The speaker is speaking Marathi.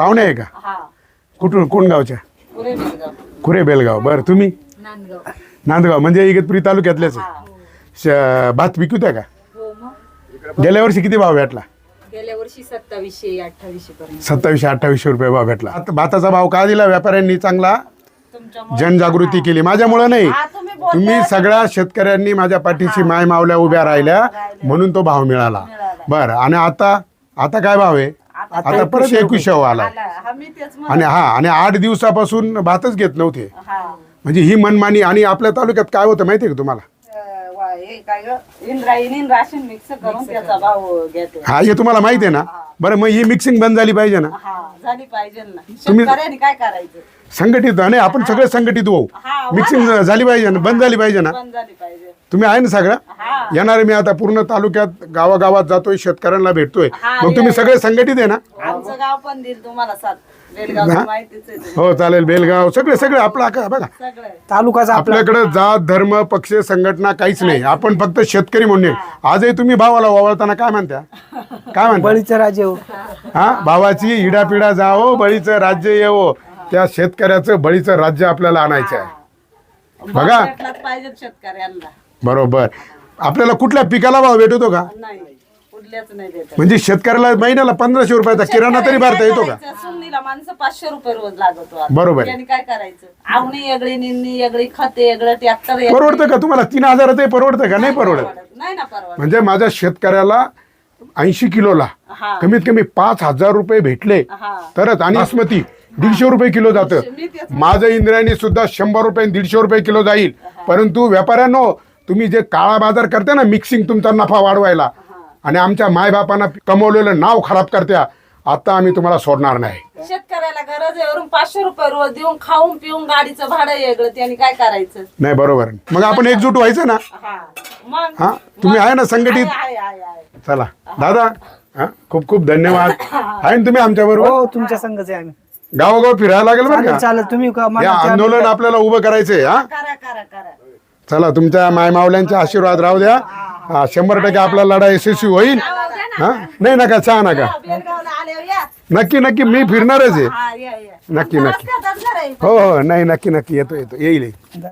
पाहुणे आहे का? हा. कुठून कोण गावच्या? खुरे बेलगाव. बरं तुम्ही? नांदगाव. म्हणजे इगतपुरी तालुक्यातलेच आहे. भात विकूत्या का? हो गेल्या वर्षी किती भाव भेटला? गेल्या वर्षी सत्तावीसशे अठ्ठावीसशे सत्तावीसशे अठ्ठावीसशे रुपये भाव भेटला. आता भाताचा भाव का दिला? व्यापाऱ्यांनी चांगला जनजागृती केली. माझ्यामुळं नाही. तुम्ही. सगळ्या शेतकऱ्यांनी माझ्या पाठीशी माय मावल्या उभ्या राहिल्या म्हणून तो भाव मिळाला. बरं आणि आता आता काय भाव आहे? आता परत एकवीसशे आला. आला. हा मी तेच म्हणत आणि हा आणि आठ दिवसापासून भातच घेत नव्हते. हा. म्हणजे ही मनमानी आणि आपल्या तालुक्यात काय होतं माहिती आहे का तुम्हाला? अं, वा, हे काय ग? इंद्रायणी राशन मिक्स करून त्याचा भाव घेते. हा हे तुम्हाला माहिती आहे ना? बरं मग ही मिक्सिंग बंद झाली पाहिजे ना? हा झाली पाहिजे ना. तुम्ही- शेतकऱ्यांनी काय करायचं? संघटित नाही आपण सगळे संघटित होऊ. हा मिक्सिंग झाली पाहिजे ना? बंद झाली पाहिजे ना? बंद झाली पाहिजे. तुम्ही आहे ना सगळं? येणार मी आता पूर्ण तालुक्यात गावागावात जातोय शेतकऱ्यांना भेटतोय. हा, मग तुम्ही सगळे संघटित आहे ना? आमचं गाव पण देईल तुम्हाला साथ बेलगाव माहितीच आहे तुम्ही. हो चालेल. बेलगाव सगळे सगळे आपला का बघा. सगळं. तालुकाचा आपला आपल्याकडे जात धर्म पक्ष संघटना काहीच नाही. आपण फक्त शेतकरी म्हणून आजही तुम्ही भावाला ओवाळताना काय म्हणत्या? काय म्हणता बळीचं राजे हो. हा? भावाची इडापिडा जावो बळीचं राज्य येवो. त्या शेतकऱ्याचं बळीचं राज्य आपल्याला आणायचं आहे. बघा. भेटलाच पाहिजे शेतकऱ्यांना. बरोबर. आपल्याला कुठल्या पिकाला भाव भेटतो का? नाही कुठल्याच नाही भेटत. म्हणजे शेतकऱ्याला महिन्याला पंधराशे रुपयाचा किराणा तरी भरता येतो का? करायचं? माणसं पाचशे रुपये रोज लागतो आता. बरोबर आहे. त्यांनी काय करायचं? आवणी खते ट्रॅक्टर परवडतं का तुम्हाला? तीन हजारातही परवडतं का? नाही परवडत. नाही ना परवडत. म्हणजे माझ्या शेतकऱ्याला ऐंशी किलोला हा. कमीत कमी पाच हजार रुपये भेटले हा. तरच आणि बासमती दीडशे रुपये किलो जातं. मी तेच माझं इंद्रायणी सुद्धा शंभर रुपये दीडशे रुपये किलो जाईल. परंतु व्यापाऱ्यांनो तुम्ही जे काळा बाजार करते ना मिक्सिंग तुमचा नफा वाढवायला आणि आमच्या मायबापांना कमवलेलं नाव खराब करत्या आता आम्ही तुम्हाला सोडणार नाही. शेतकऱ्याला गरज आहे वरून पाचशे रुपये रोज देऊन खाऊन पिऊन गाडीचं भाडं वेगळं त्यांनी काय करायचं? नाही बरोबर मग आपण एकजूट व्हायचं ना? हा. मग? हा? तुम्ही आहे ना संघटित? आहे आहे आहे चला. दादा हा? खूप खूप धन्यवाद. आहे ना तुम्ही आमच्या बरोबर? हो तुमच्या संघच आहे आम्ही. गावोगाव फिरायला लागेल बरं चालेल का? चालेल तुम्ही का- या मला त्या- आंदोलन आपल्याला उभं करायचंय हा? करा करा करा. चला तुमच्या मायमावल्यांचे आशीर्वाद राहू द्या. हा, शंभर टक्के आपला लढा यशस्वी होईल. हा? नाही नका चहा नका. नक्की नक्की मी फिरणारच आहे. हा नक्की नक्की. हो हो नाही नक्की नक्की येतो येतो. येईल.